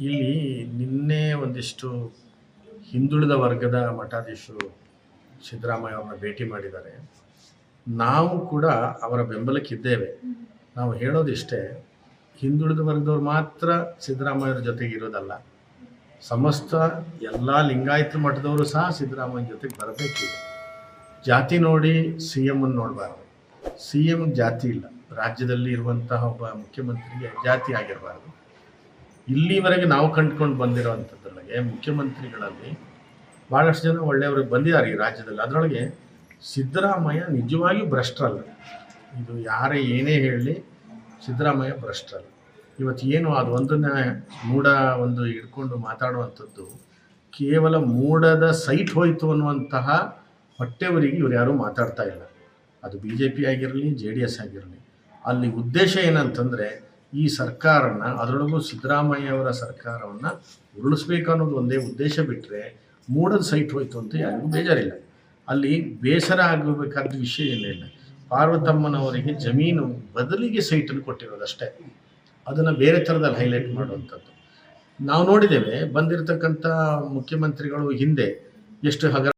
ಇಲ್ಲಿ ನಿನ್ನೆ ಒಂದಿಷ್ಟು ಹಿಂದುಳಿದ ವರ್ಗದ ಮಠಾಧೀಶರು ಸಿದ್ದರಾಮಯ್ಯ ಅವ್ರನ್ನ ಭೇಟಿ ಮಾಡಿದ್ದಾರೆ. ನಾವು ಕೂಡ ಅವರ ಬೆಂಬಲಕ್ಕಿದ್ದೇವೆ. ನಾವು ಹೇಳೋದಿಷ್ಟೇ, ಹಿಂದುಳಿದ ವರ್ಗದವ್ರು ಮಾತ್ರ ಸಿದ್ದರಾಮಯ್ಯವ್ರ ಜೊತೆಗೆ ಇರೋದಲ್ಲ. ಸಮಸ್ತ ಎಲ್ಲ ಲಿಂಗಾಯತ ಮಠದವರು ಸಹ ಸಿದ್ದರಾಮಯ್ಯ ಜೊತೆಗೆ ಬರಬೇಕಿದೆ. ಜಾತಿ ನೋಡಿ ಸಿ ಎಮ್ಮನ್ನು ನೋಡಬಾರ್ದು. ಸಿ ಎಮ್ಗೆ ಜಾತಿ ಇಲ್ಲ. ರಾಜ್ಯದಲ್ಲಿ ಇರುವಂತಹ ಒಬ್ಬ ಮುಖ್ಯಮಂತ್ರಿಗೆ ಜಾತಿ ಆಗಿರಬಾರ್ದು. ಇಲ್ಲಿವರೆಗೆ ನಾವು ಕಂಡುಕೊಂಡು ಬಂದಿರೋವಂಥದ್ರೊಳಗೆ ಮುಖ್ಯಮಂತ್ರಿಗಳಲ್ಲಿ ಭಾಳಷ್ಟು ಜನ ಒಳ್ಳೆಯವ್ರಿಗೆ ಬಂದಿದ್ದಾರೆ ಈ ರಾಜ್ಯದಲ್ಲಿ. ಅದರೊಳಗೆ ಸಿದ್ದರಾಮಯ್ಯ ನಿಜವಾಗಿಯೂ ಭ್ರಷ್ಟರಲ್ಲ. ಇದು ಯಾರೇ ಏನೇ ಹೇಳಲಿ ಸಿದ್ದರಾಮಯ್ಯ ಭ್ರಷ್ಟರಲ್ಲ. ಇವತ್ತು ಏನು ಅದು ಒಂದನ್ನ ಮೂಢ ಒಂದು ಇಟ್ಕೊಂಡು ಮಾತಾಡುವಂಥದ್ದು ಕೇವಲ ಮೂಡದ ಸೈಟ್ ಹೋಯಿತು ಅನ್ನುವಂತಹ ಹೊಟ್ಟೆವರಿಗೆ ಇವ್ರು ಯಾರೂ ಮಾತಾಡ್ತಾ ಇಲ್ಲ. ಅದು ಬಿ ಜೆ ಪಿ ಆಗಿರಲಿ, ಜೆ ಡಿ ಎಸ್ ಆಗಿರಲಿ. ಅಲ್ಲಿ ಉದ್ದೇಶ ಏನಂತಂದರೆ ಈ ಸರ್ಕಾರನ, ಅದರೊಳಗೂ ಸಿದ್ದರಾಮಯ್ಯವರ ಸರ್ಕಾರವನ್ನು ಉರುಳಿಸ್ಬೇಕು ಅನ್ನೋದು ಒಂದೇ ಉದ್ದೇಶ ಬಿಟ್ಟರೆ ಮೂಡದ ಸೈಟ್ ಹೋಯ್ತು ಅಂತ ಯಾರಿಗೂ ಬೇಜಾರಿಲ್ಲ. ಅಲ್ಲಿ ಬೇಸರ ಆಗಬೇಕಾದ ವಿಷಯ ಏನಿಲ್ಲ. ಪಾರ್ವತಮ್ಮನವರಿಗೆ ಜಮೀನು ಬದಲಿಗೆ ಸೈಟನ್ನು ಕೊಟ್ಟಿರೋದಷ್ಟೇ. ಅದನ್ನು ಬೇರೆ ಥರದಲ್ಲಿ ಹೈಲೈಟ್ ಮಾಡುವಂಥದ್ದು. ನಾವು ನೋಡಿದ್ದೇವೆ, ಬಂದಿರತಕ್ಕಂಥ ಮುಖ್ಯಮಂತ್ರಿಗಳು ಹಿಂದೆ ಎಷ್ಟು ಹಗರ